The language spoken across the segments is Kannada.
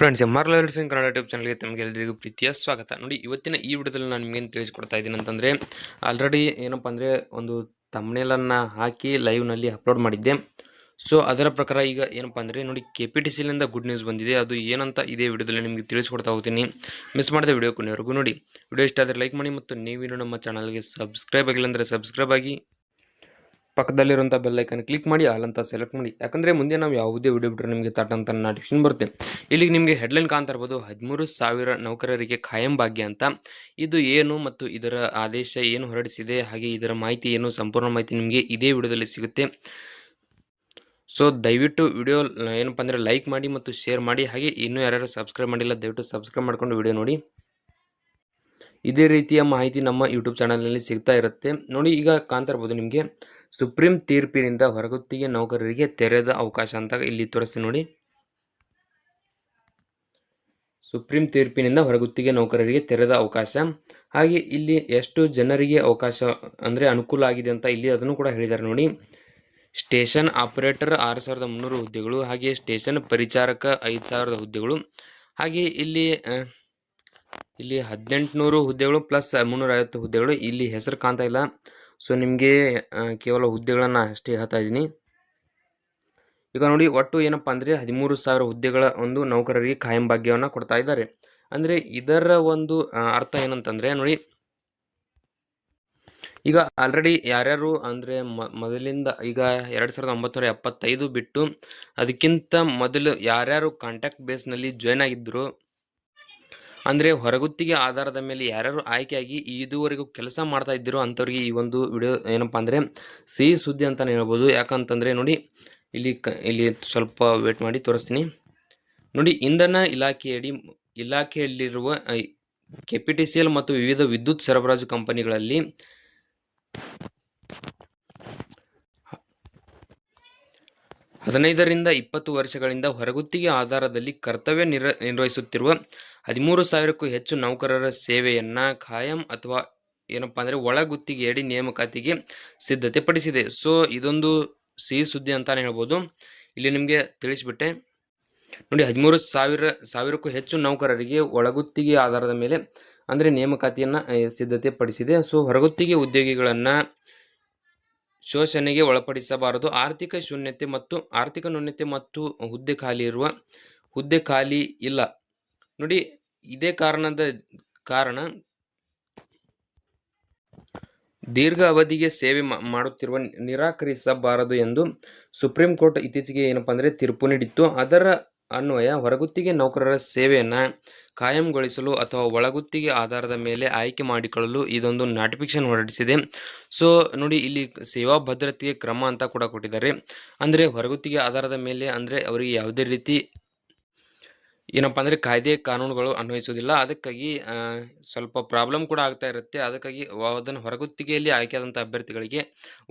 ಫ್ರೆಂಡ್ಸ್ ಎಂ ಆರ್ ಲರ್ಸಿಂಗ್ ಕನ್ನಡ ಯೂಟ್ಯೂಬ್ ಚಾನಲ್ಗೆ ತಮಗೆ ಎಲ್ಲರಿಗೂ ಪ್ರೀತಿಯ ಸ್ವಾಗತ. ನೋಡಿ, ಇವತ್ತಿನ ಈ ವಿಡಿಯೋದಲ್ಲಿ ನಾನು ನಿಮಗೇನು ತಿಳಿಸ್ಕೊಡ್ತಾ ಇದ್ದೀನಿ ಅಂತಂದರೆ ಆಲ್ರೆಡಿ ಏನಪ್ಪ ಅಂದರೆ ಒಂದು ತಮ್ಮನೇಲನ್ನು ಹಾಕಿ ಲೈವ್ನಲ್ಲಿ ಅಪ್ಲೋಡ್ ಮಾಡಿದ್ದೆ. ಸೊ ಅದರ ಪ್ರಕಾರ ಈಗ ಏನಪ್ಪ ಅಂದರೆ, ನೋಡಿ ಕೆ ಪಿ ಟಿ ಸಿಲಿಂದ ಗುಡ್ ನ್ಯೂಸ್ ಬಂದಿದೆ. ಅದು ಏನಂತ ಇದೇ ವಿಡಿಯೋದಲ್ಲಿ ನಿಮಗೆ ತಿಳಿಸ್ಕೊಡ್ತಾ ಹೋಗ್ತೀನಿ. ಮಿಸ್ ಮಾಡಿದೆ ವಿಡಿಯೋ ಕೊನೆವರೆಗೂ ನೋಡಿ. ವಿಡಿಯೋ ಇಷ್ಟ ಆದರೆ ಲೈಕ್ ಮಾಡಿ ಮತ್ತು ನೀವೇನು ನಮ್ಮ ಚಾನಲ್ಗೆ ಸಬ್ಸ್ಕ್ರೈಬ್ ಆಗಿಲ್ಲ ಅಂದರೆ ಸಬ್ಸ್ಕ್ರೈಬ್ ಆಗಿ ಪಕ್ಕದಲ್ಲಿರುವಂಥ ಬೆಲ್ಲೈಕನ್ ಕ್ಲಿಕ್ ಮಾಡಿ ಅಲ್ಲಂತ ಸೆಲೆಕ್ಟ್ ಮಾಡಿ. ಯಾಕಂದರೆ ಮುಂದೆ ನಾವು ಯಾವುದೇ ವಿಡಿಯೋ ಬಿಟ್ಟರೆ ನಿಮಗೆ ತಟ್ಟಂತ ನೋಟಿಫಿಕೇಶನ್ ಬರುತ್ತೆ. ಇಲ್ಲಿಗೆ ನಿಮಗೆ ಹೆಡ್ಲೈನ್ ಕಾಣ್ತಾ ಇರ್ಬೋದು, ಹದಿಮೂರು ಸಾವಿರ ನೌಕರರಿಗೆ ಖಾಯಂ ಭಾಗ್ಯ ಅಂತ. ಇದು ಏನು ಮತ್ತು ಇದರ ಆದೇಶ ಏನು ಹೊರಡಿಸಿದೆ, ಹಾಗೆ ಇದರ ಮಾಹಿತಿ ಏನು, ಸಂಪೂರ್ಣ ಮಾಹಿತಿ ನಿಮಗೆ ಇದೇ ವಿಡಿಯೋದಲ್ಲಿ ಸಿಗುತ್ತೆ. ಸೊ ದಯವಿಟ್ಟು ವಿಡಿಯೋ ಏನಪ್ಪ ಅಂದರೆ ಲೈಕ್ ಮಾಡಿ ಮತ್ತು ಶೇರ್ ಮಾಡಿ. ಹಾಗೆ ಇನ್ನೂ ಯಾರ್ಯಾರು ಸಬ್ಸ್ಕ್ರೈಬ್ ಮಾಡಿಲ್ಲ, ದಯವಿಟ್ಟು ಸಬ್ಸ್ಕ್ರೈಬ್ ಮಾಡ್ಕೊಂಡು ವಿಡಿಯೋ ನೋಡಿ. ಇದೇ ರೀತಿಯ ಮಾಹಿತಿ ನಮ್ಮ ಯೂಟ್ಯೂಬ್ ಚಾನಲ್ನಲ್ಲಿ ಸಿಗ್ತಾ ಇರುತ್ತೆ. ನೋಡಿ, ಈಗ ಕಾಣ್ತಾ ಇರ್ಬೋದು ನಿಮಗೆ. ಸುಪ್ರೀಂ ತೀರ್ಪಿನಿಂದ ಹೊರಗುತ್ತಿಗೆ ನೌಕರರಿಗೆ ತೆರೆದ ಅವಕಾಶ ಅಂತ ಇಲ್ಲಿ ತೋರಿಸ್ತೀನಿ ನೋಡಿ. ಸುಪ್ರೀಂ ತೀರ್ಪಿನಿಂದ ಹೊರಗುತ್ತಿಗೆ ನೌಕರರಿಗೆ ತೆರೆದ ಅವಕಾಶ. ಹಾಗೆ ಇಲ್ಲಿ ಎಷ್ಟು ಜನರಿಗೆ ಅವಕಾಶ ಅಂದರೆ ಅನುಕೂಲ ಆಗಿದೆ ಅಂತ ಇಲ್ಲಿ ಅದನ್ನು ಕೂಡ ಹೇಳಿದ್ದಾರೆ ನೋಡಿ. ಸ್ಟೇಷನ್ ಆಪರೇಟರ್ ಆರು ಸಾವಿರದ ಮುನ್ನೂರು ಹುದ್ದೆಗಳು ಹಾಗೆ ಸ್ಟೇಷನ್ ಪರಿಚಾರಕ ಐದು ಸಾವಿರದ ಹುದ್ದೆಗಳು. ಹಾಗೆ ಇಲ್ಲಿ ಇಲ್ಲಿ ಹದಿನೆಂಟುನೂರು ಹುದ್ದೆಗಳು ಪ್ಲಸ್ ಮುನ್ನೂರ ಐವತ್ತು ಹುದ್ದೆಗಳು ಇಲ್ಲಿ ಹೆಸರು ಕಾಣ್ತಾ ಇಲ್ಲ. ಸೊ ನಿಮಗೆ ಕೇವಲ ಹುದ್ದೆಗಳನ್ನು ಅಷ್ಟೇ ಹೇಳ್ತಾ ಇದ್ದೀನಿ. ಈಗ ನೋಡಿ, ಒಟ್ಟು ಏನಪ್ಪ ಅಂದರೆ ಹದಿಮೂರು ಸಾವಿರ ಹುದ್ದೆಗಳ ಒಂದು ನೌಕರರಿಗೆ ಖಾಯಂ ಭಾಗ್ಯವನ್ನು ಕೊಡ್ತಾ ಇದ್ದಾರೆ. ಅಂದರೆ ಇದರ ಒಂದು ಅರ್ಥ ಏನಂತಂದರೆ ನೋಡಿ, ಈಗ ಆಲ್ರೆಡಿ ಯಾರ್ಯಾರು ಅಂದರೆ ಮೊದಲಿಂದ ಈಗ ಎರಡು ಸಾವಿರದ ಒಂಬತ್ತು ಎಪ್ಪತ್ತೈದು ಬಿಟ್ಟು, ಅದಕ್ಕಿಂತ ಮೊದಲು ಯಾರ್ಯಾರು ಕಾಂಟ್ಯಾಕ್ಟ್ ಬೇಸ್ನಲ್ಲಿ ಜಾಯ್ನ್ ಆಗಿದ್ದರು ಅಂದರೆ ಹೊರಗುತ್ತಿಗೆ ಆಧಾರದ ಮೇಲೆ ಯಾರ್ಯಾರು ಆಯ್ಕೆಯಾಗಿ ಇದುವರೆಗೂ ಕೆಲಸ ಮಾಡ್ತಾ ಇದ್ದೀರೋ ಅಂಥವ್ರಿಗೆ ಈ ಒಂದು ವಿಡಿಯೋ ಏನಪ್ಪ ಅಂದರೆ ಸಿಹಿ ಸುದ್ದಿ ಅಂತಲೇ ಹೇಳ್ಬೋದು. ಯಾಕಂತಂದರೆ ನೋಡಿ, ಇಲ್ಲಿ ಇಲ್ಲಿ ಸ್ವಲ್ಪ ವೇಟ್ ಮಾಡಿ ತೋರಿಸ್ತೀನಿ. ನೋಡಿ, ಇಂಧನ ಇಲಾಖೆಯಡಿ ಇಲಾಖೆಯಲ್ಲಿರುವ K P T C L ಮತ್ತು ವಿವಿಧ ವಿದ್ಯುತ್ ಸರಬರಾಜು ಕಂಪನಿಗಳಲ್ಲಿ ಹದಿನೈದರಿಂದ ಇಪ್ಪತ್ತು ವರ್ಷಗಳಿಂದ ಹೊರಗುತ್ತಿಗೆ ಆಧಾರದಲ್ಲಿ ಕರ್ತವ್ಯ ನಿರ್ ನಿರ್ವಹಿಸುತ್ತಿರುವ ಹದಿಮೂರು ಸಾವಿರಕ್ಕೂ ಹೆಚ್ಚು ನೌಕರರ ಸೇವೆಯನ್ನು ಖಾಯಂ ಅಥವಾ ಏನಪ್ಪ ಅಂದರೆ ಒಳಗುತ್ತಿಗೆಯಡಿ ನೇಮಕಾತಿಗೆ ಸಿದ್ಧತೆ ಪಡಿಸಿದೆ. ಸೊ, ಇದೊಂದು ಸಿಹಿ ಸುದ್ದಿ ಅಂತಾನೆ ಹೇಳ್ಬೋದು. ಇಲ್ಲಿ ನಿಮಗೆ ತಿಳಿಸ್ಬಿಟ್ಟೆ. ನೋಡಿ, ಹದಿಮೂರು ಸಾವಿರ, ಸಾವಿರಕ್ಕೂ ಹೆಚ್ಚು ನೌಕರರಿಗೆ ಒಳಗುತ್ತಿಗೆ ಆಧಾರದ ಮೇಲೆ ಅಂದರೆ ನೇಮಕಾತಿಯನ್ನು ಸಿದ್ಧತೆ ಪಡಿಸಿದೆ. ಸೊ, ಹೊರಗುತ್ತಿಗೆ ಉದ್ಯೋಗಿಗಳನ್ನು ಶೋಷಣೆಗೆ ಒಳಪಡಿಸಬಾರದು. ಆರ್ಥಿಕ ಶೂನ್ಯತೆ ಮತ್ತು, ಆರ್ಥಿಕ ನ್ಯೂನ್ಯತೆ ಮತ್ತು ಹುದ್ದೆ ಖಾಲಿ ಇರುವ, ಹುದ್ದೆ ಖಾಲಿ ಇಲ್ಲ. ನೋಡಿ, ಇದೇ ಕಾರಣದ ಕಾರಣ ದೀರ್ಘ ಅವಧಿಗೆ ಸೇವೆ ಮಾಡುತ್ತಿರುವ ನಿರಾಕರಿಸಬಾರದು ಎಂದು ಸುಪ್ರೀಂ ಕೋರ್ಟ್ ಇತ್ತೀಚೆಗೆ ಏನಪ್ಪ ಅಂದರೆ ತೀರ್ಪು ನೀಡಿತ್ತು. ಅದರ ಅನ್ವಯ ಹೊರಗುತ್ತಿಗೆ ನೌಕರರ ಸೇವೆಯನ್ನು ಕಾಯಂಗೊಳಿಸಲು ಅಥವಾ ಒಳಗುತ್ತಿಗೆ ಆಧಾರದ ಮೇಲೆ ಆಯ್ಕೆ ಮಾಡಿಕೊಳ್ಳಲು ಇದೊಂದು ನೋಟಿಫಿಕೇಶನ್ ಹೊರಡಿಸಿದೆ. ಸೊ ನೋಡಿ, ಇಲ್ಲಿ ಸೇವಾ ಭದ್ರತೆಗೆ ಕ್ರಮ ಅಂತ ಕೂಡ ಕೊಟ್ಟಿದ್ದಾರೆ. ಅಂದರೆ ಹೊರಗುತ್ತಿಗೆ ಆಧಾರದ ಮೇಲೆ ಅಂದರೆ ಅವರಿಗೆ ಯಾವುದೇ ರೀತಿ ಏನಪ್ಪ ಅಂದರೆ ಕಾಯ್ದೆ ಕಾನೂನುಗಳು ಅನ್ವಯಿಸುವುದಿಲ್ಲ. ಅದಕ್ಕಾಗಿ ಸ್ವಲ್ಪ ಪ್ರಾಬ್ಲಮ್ ಕೂಡ ಆಗ್ತಾ ಇರುತ್ತೆ. ಅದಕ್ಕಾಗಿ ಅದನ್ನು ಹೊರಗುತ್ತಿಗೆಯಲ್ಲಿ ಆಯ್ಕೆಯಾದಂಥ ಅಭ್ಯರ್ಥಿಗಳಿಗೆ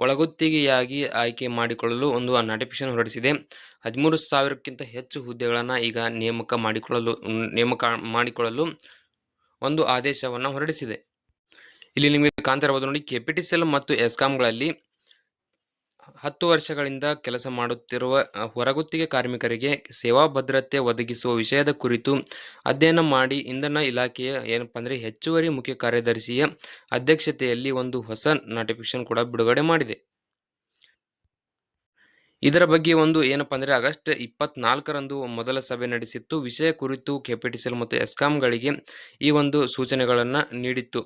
ಒಳಗುತ್ತಿಗೆಯಾಗಿ ಆಯ್ಕೆ ಮಾಡಿಕೊಳ್ಳಲು ಒಂದು ನೋಟಿಫಿಕೇಶನ್ ಹೊರಡಿಸಿದೆ. ಹದಿಮೂರು ಸಾವಿರಕ್ಕಿಂತ ಹೆಚ್ಚು ಹುದ್ದೆಗಳನ್ನು ಈಗ ನೇಮಕ ಮಾಡಿಕೊಳ್ಳಲು ನೇಮಕ ಮಾಡಿಕೊಳ್ಳಲು ಒಂದು ಆದೇಶವನ್ನು ಹೊರಡಿಸಿದೆ. ಇಲ್ಲಿ ನಿಮಗೆ ಕಾಣ್ತಾ ಇರಬಹುದು ನೋಡಿ K P T C L ಮತ್ತು ಎಸ್ಕಾಂಗಳಲ್ಲಿ ಹತ್ತು ವರ್ಷಗಳಿಂದ ಕೆಲಸ ಮಾಡುತ್ತಿರುವ ಹೊರಗುತ್ತಿಗೆ ಕಾರ್ಮಿಕರಿಗೆ ಸೇವಾ ಭದ್ರತೆ ಒದಗಿಸುವ ವಿಷಯದ ಕುರಿತು ಅಧ್ಯಯನ ಮಾಡಿ ಇಂಧನ ಇಲಾಖೆಯ ಏನಪ್ಪ ಅಂದರೆ ಹೆಚ್ಚುವರಿ ಮುಖ್ಯ ಕಾರ್ಯದರ್ಶಿಯ ಅಧ್ಯಕ್ಷತೆಯಲ್ಲಿ ಒಂದು ಹೊಸ ನೋಟಿಫಿಕೇಶನ್ ಕೂಡ ಬಿಡುಗಡೆ ಮಾಡಿದೆ. ಇದರ ಬಗ್ಗೆ ಒಂದು ಏನಪ್ಪ ಅಂದರೆ ಆಗಸ್ಟ್ ಇಪ್ಪತ್ನಾಲ್ಕರಂದು ಮೊದಲ ಸಭೆ ನಡೆಸಿತ್ತು. ವಿಷಯ ಕುರಿತು ಕೆಪಿಟಿಸಿಎಲ್ ಮತ್ತು ಎಸ್ಕಾಂಗಳಿಗೆ ಈ ಒಂದು ಸೂಚನೆಗಳನ್ನು ನೀಡಿತ್ತು.